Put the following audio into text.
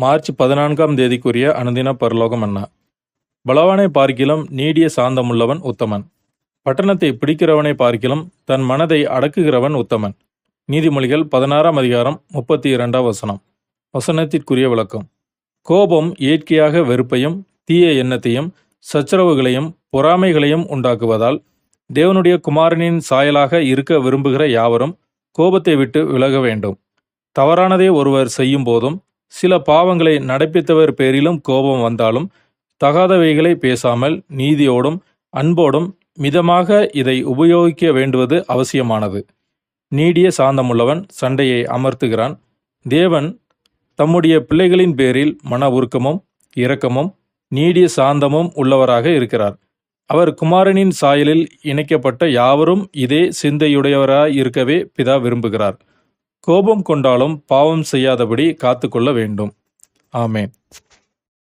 March பதினான்காம் தேதிக்குரிய அனுதின பரலோகம் அண்ணா. பலவானை பார்க்கிலும் நீடிய சாந்தமுள்ளவன் உத்தமன். பட்டணத்தை பிடிக்கிறவனை பார்க்கிலும் தன் மனதை அடக்குகிறவன் உத்தமன். நீதிமொழிகள் பதினாறாம் அதிகாரம் முப்பத்தி இரண்டாம் வசனம். வசனத்திற்குரிய விளக்கம். கோபம் இயற்கையாக வெறுப்பையும் தீய எண்ணத்தையும் சச்சரவுகளையும் பொறாமைகளையும் உண்டாக்குவதால் தேவனுடைய குமாரனின் சாயலாக இருக்க விரும்புகிற யாவரும் கோபத்தை விட்டு விலக வேண்டும். தவறானதை ஒருவர் செய்யும் போதும் சில பாவங்களை நடப்பித்தவர் பேரிலும் கோபம் வந்தாலும் தகாதவைகளை பேசாமல் நீதியோடும் அன்போடும் மிதமாக இதை உபயோகிக்க வேண்டுவது அவசியமானது. நீடிய சாந்தமுள்ளவன் சண்டையை அமர்த்துகிறான். தேவன் தம்முடைய பிள்ளைகளின் பேரில் மன உருக்கமும் இரக்கமும் நீடிய சாந்தமும் உள்ளவராக இருக்கிறார். அவர் குமாரனின் சாயலில் இணைக்கப்பட்ட யாவரும் இதே சிந்தையுடையவராய் இருக்கவே பிதா விரும்புகிறார். கோபம் கொண்டாலும் பாவம் செய்யாதபடி காத்துக்கொள்ள வேண்டும். ஆமேன்.